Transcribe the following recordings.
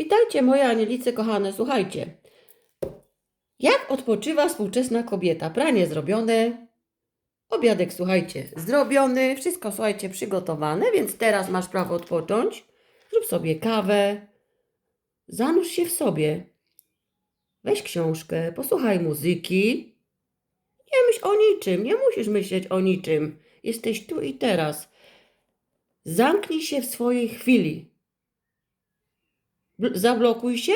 Witajcie moje anielice kochane, słuchajcie. Jak odpoczywa współczesna kobieta? Pranie zrobione, obiadek, słuchajcie, zrobiony, wszystko, słuchajcie, przygotowane, więc teraz masz prawo odpocząć. Zrób sobie kawę, zanurz się w sobie. Weź książkę, posłuchaj muzyki. Nie myśl o niczym, nie musisz myśleć o niczym. Jesteś tu i teraz. Zamknij się w swojej chwili. Bl- Zablokuj się,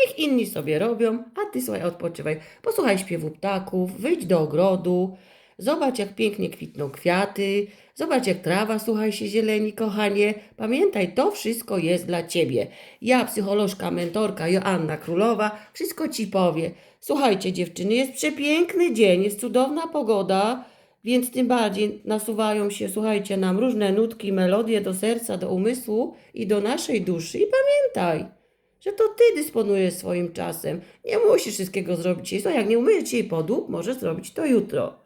niech inni sobie robią, a ty słuchaj, odpoczywaj. Posłuchaj śpiewu ptaków, wyjdź do ogrodu, zobacz jak pięknie kwitną kwiaty, zobacz jak trawa, słuchaj się zieleni, kochanie. Pamiętaj, to wszystko jest dla ciebie. Ja, psycholożka, mentorka Joanna Królowa, wszystko ci powie. Słuchajcie dziewczyny, jest przepiękny dzień, jest cudowna pogoda, więc tym bardziej nasuwają się, słuchajcie, nam różne nutki, melodie do serca, do umysłu i do naszej duszy. I pamiętaj, że to ty dysponujesz swoim czasem. Nie musisz wszystkiego zrobić dzisiaj. Jak nie umyjesz dzisiaj podłóg, możesz zrobić to jutro.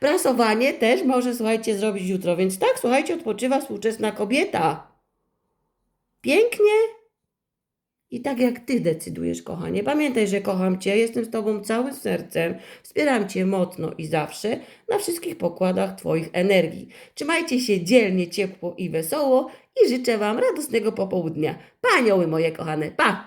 Prasowanie też może, słuchajcie, zrobić jutro. Więc tak, słuchajcie, odpoczywa współczesna kobieta. Pięknie i tak jak ty decydujesz, kochanie. Pamiętaj, że kocham cię, jestem z tobą całym sercem, wspieram cię mocno i zawsze na wszystkich pokładach twoich energii. Trzymajcie się dzielnie, ciepło i wesoło i życzę wam radosnego popołudnia. Pa, anioły moje kochane, pa!